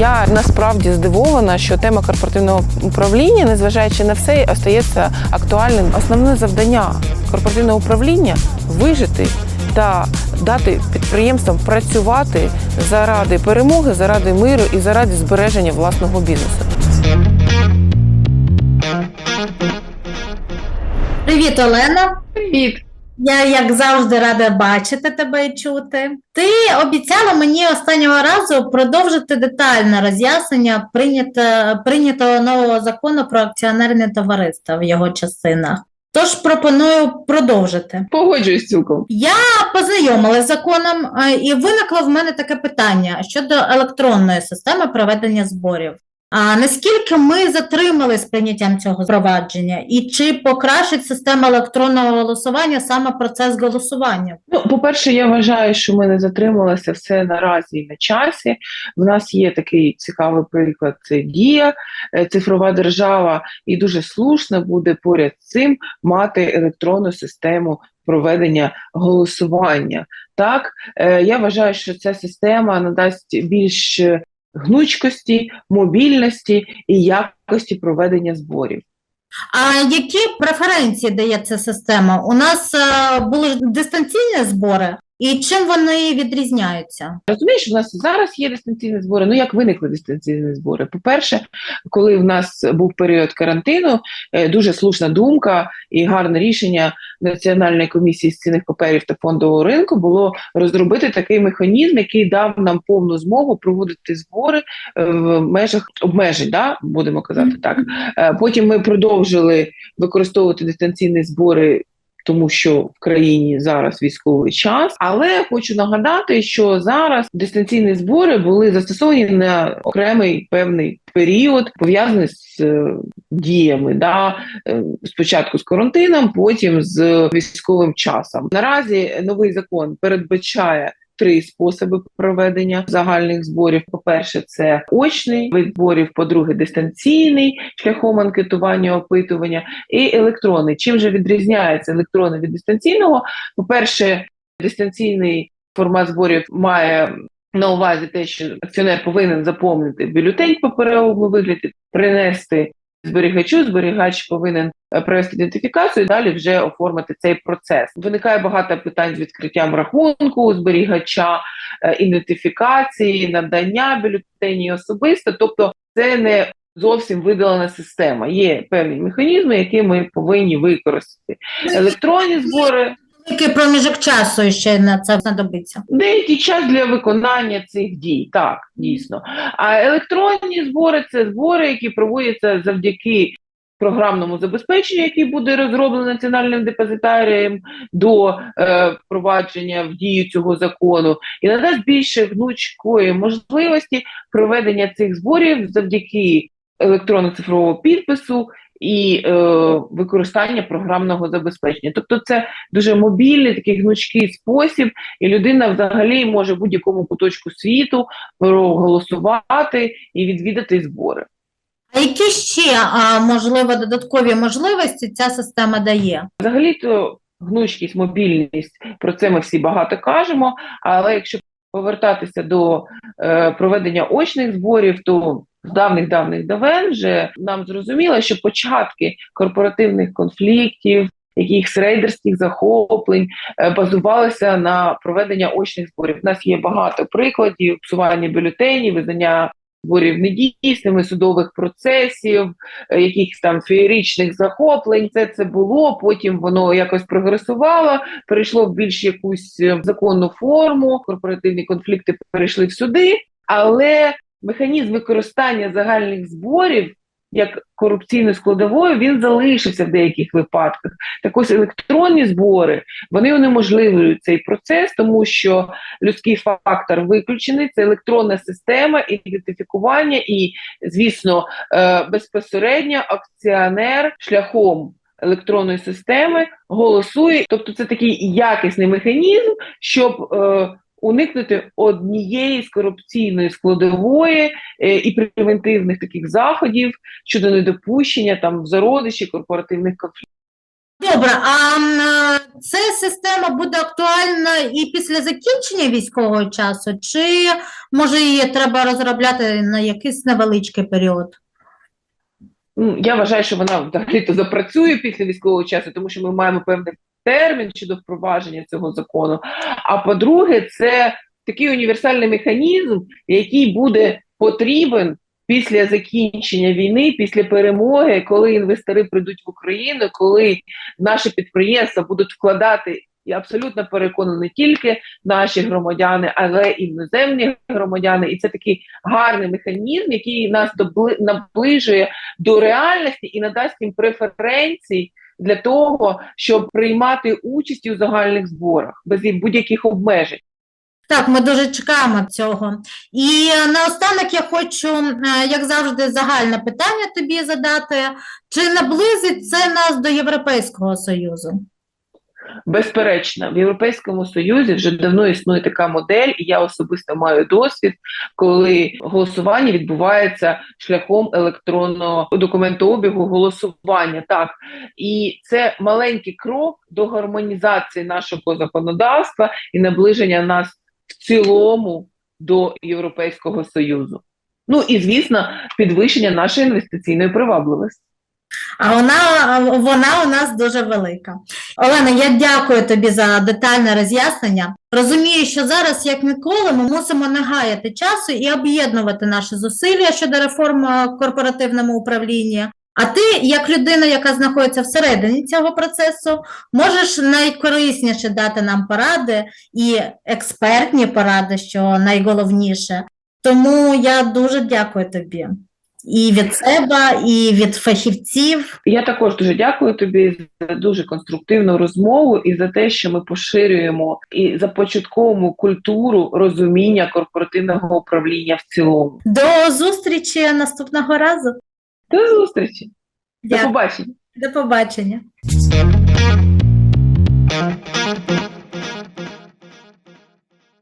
Я насправді здивована, що тема корпоративного управління, незважаючи на все, остається актуальним. Основне завдання корпоративного управління вижити та дати підприємствам працювати заради перемоги, заради миру і заради збереження власного бізнесу. Привіт, Олена. Привіт! Я, як завжди, рада бачити тебе і чути. Ти обіцяла мені останнього разу продовжити детальне роз'яснення прийнято, прийнятого нового закону про акціонерне товариство в його частинах. Тож пропоную продовжити. Погоджуюсь цілком. Я познайомилася з законом, е, і виникло в мене таке питання щодо електронної системи проведення зборів. А наскільки ми затримали з прийняттям цього впровадження, і чи покращить система електронного голосування саме процес голосування? Ну, по-перше, я вважаю, що ми не затрималися все наразі і на часі. В нас є такий цікавий приклад: це дія, е, цифрова держава, і дуже слушно буде поряд з цим мати електронну систему проведення голосування. Так, е, я вважаю, що ця система надасть більш гнучкості, мобільності і якості проведення зборів. А які преференції дає ця система? У нас е, були дистанційні збори, і чим вони відрізняються? Розумієш, у нас зараз є дистанційні збори. Ну як виникли дистанційні збори? По-перше, коли в нас був період карантину, е, дуже слушна думка і гарне рішення Національної комісії з цінних паперів та фондового ринку було розробити такий механізм, який дав нам повну змогу проводити збори е, в межах обмежень, да? будемо казати так. Е, Потім ми продовжили використовувати дистанційні збори. Тому що в країні зараз військовий час, але хочу нагадати, що зараз дистанційні збори були застосовані на окремий певний період, пов'язаний з е, діями, да е, спочатку з карантином, потім з військовим часом. Наразі новий закон передбачає. Три способи проведення загальних зборів. По-перше, це очний вид зборів, по-друге, дистанційний шляхом анкетування, опитування і електронний. Чим же відрізняється електронний від дистанційного? По-перше, дистанційний формат зборів має на увазі те, що акціонер повинен заповнити бюлетень паперовому вигляді, принести зберігачу, зберігач повинен е, провести ідентифікацію і далі вже оформити цей процес. Виникає багато питань з відкриттям рахунку зберігача, е, ідентифікації, надання бюлетені особисто. Тобто, це не зовсім видалена система. Є певні механізми, які ми повинні використати. Електронні збори Який проміжок часу ще на це знадобиться? деякий час для виконання цих дій, так дійсно. А електронні збори це збори, які проводяться завдяки програмному забезпеченню, який буде розроблений національним депозитарієм до е, впровадження в дію цього закону, і надасть більше гнучкої можливості проведення цих зборів завдяки електронно-цифрового підпису. І е, використання програмного забезпечення, тобто це дуже мобільний, такий гнучкий спосіб, і людина взагалі може в будь-якому куточку світу проголосувати і відвідати збори. А які ще можливо додаткові можливості ця система дає? Взагалі-то гнучкість, мобільність про це ми всі багато кажемо. Але якщо повертатися до е, проведення очних зборів, то з давних давних давен вже нам зрозуміло, що початки корпоративних конфліктів. Якихось рейдерських захоплень е, базувалися на проведення очних зборів. У нас є багато прикладів псування бюлетенів, визнання зборів недійсними, судових процесів, е, якихось там феєричних захоплень. Це це було. Потім воно якось прогресувало, перейшло в більш якусь е, законну форму. Корпоративні конфлікти перейшли в суди, але механізм використання загальних зборів. Як корупційною складовою він залишився в деяких випадках. Так ось електронні збори вони унеможливлюють цей процес, тому що людський фактор виключений. Це електронна система ідентифікування, і, звісно, е, безпосередньо акціонер шляхом електронної системи голосує. Тобто, це такий якісний механізм, щоб е, уникнути однієї з корупційної складової е, і превентивних таких заходів щодо недопущення там в зародиші корпоративних конфліктів. Добре, а е, ця система буде актуальна і після закінчення військового часу, чи може її треба розробляти на якийсь невеличкий період? Ну, я вважаю, що вона взагалі-то запрацює після військового часу, тому що ми маємо певний термін щодо впровадження цього закону. А по-друге, це такий універсальний механізм, який буде потрібен після закінчення війни, після перемоги, коли інвестори прийдуть в Україну, коли наші підприємства будуть вкладати. Я абсолютно переконана, не тільки наші громадяни, але і іноземні громадяни. І це такий гарний механізм, який нас наближує до реальності і надасть їм преференцій для того, щоб приймати участь у загальних зборах без будь-яких обмежень. Так, ми дуже чекаємо цього. І наостанок я хочу, е, як завжди, загальне питання тобі задати. Чи наблизить це нас до Європейського Союзу? Безперечно, в Європейському Союзі вже давно існує така модель, і я особисто маю досвід, коли голосування відбувається шляхом електронного документообігу голосування. Так, і це маленький крок до гармонізації нашого законодавства і наближення нас в цілому до Європейського Союзу. Ну і звісно, підвищення нашої інвестиційної привабливості. А вона, вона у нас дуже велика. Олена, я дякую тобі за детальне роз'яснення. Розумію, що зараз, як ніколи, ми мусимо не гаяти часу і об'єднувати наші зусилля щодо реформи в корпоративному управлінні. А ти, як людина, яка знаходиться всередині цього процесу, можеш найкорисніше дати нам поради і експертні поради, що найголовніше. Тому я дуже дякую тобі. І від себе, і від фахівців. Я також дуже дякую тобі за дуже конструктивну розмову і за те, що ми поширюємо і започатковому культуру розуміння корпоративного управління в цілому. До зустрічі наступного разу. До зустрічі. Дякую. До побачення. До побачення.